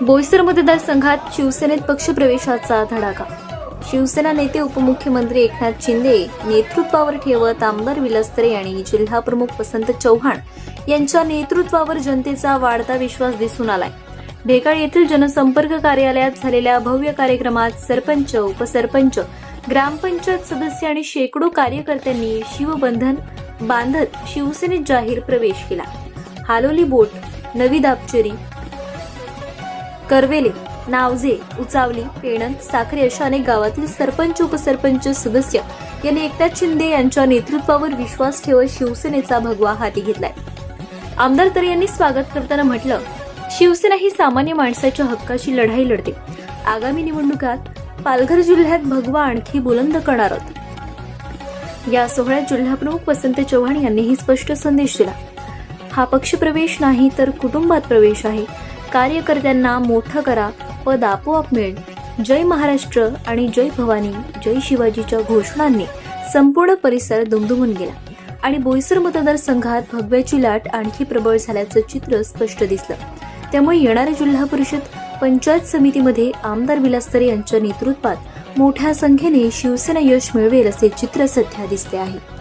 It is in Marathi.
बोईसर मतदारसंघात शिवसेनेत पक्षप्रवेशाचा धडाका. शिवसेना नेते उपमुख्यमंत्री एकनाथ शिंदे नेतृत्वावर ठेवत आमदार विलस्तरे आणि जिल्हाप्रमुख वसंत चव्हाण यांच्या नेतृत्वावर जनतेचा वाढता विश्वास दिसून आलाय. ढेकाळ येथील जनसंपर्क कार्यालयात झालेल्या भव्य कार्यक्रमात सरपंच उपसरपंच ग्रामपंचायत सदस्य आणि शेकडो कार्यकर्त्यांनी शिवबंधन बांधत शिवसेनेत जाहीर प्रवेश केला. हालोली बोट नवी दापचेरी करवेले नावजे उचावली पेणन साखरे अशा अनेक गावातील सरपंच उपसरपंच सदस्य यांनी एकनाथ शिंदे यांच्या नेतृत्वावर विश्वास ठेवत शिवसेनेचा भगवा हाती घेतलाय. आमदार तर यांनी स्वागत करताना म्हटलं शिवसेना ही सामान्य माणसाच्या हक्काची लढाई लढते. आगामी निवडणुकात पालघर जिल्ह्यात भगवा आणखी बुलंद करणार आहोत. या सोहळ्यात जिल्हाप्रमुख वसंत चव्हाण यांनीही स्पष्ट संदेश दिला. हा पक्षप्रवेश नाही तर कुटुंबात प्रवेश आहे. कार्यकर्त्यांना मोठं करा पद आपोआप मिळेल. जय महाराष्ट्र आणि जय भवानी जय शिवाजीच्या घोषणांनी संपूर्ण परिसर दुमदुमून गेला आणि बोईसर मतदारसंघात भगव्याची लाट आणखी प्रबळ झाल्याचं चित्र स्पष्ट दिसलं. त्यामुळे येणाऱ्या जिल्हा परिषद पंचायत समितीमध्ये आमदार विलासतरे यांच्या नेतृत्वात मोठ्या संख्येने शिवसेना यश मिळवेल असे चित्र सध्या दिसते आहे.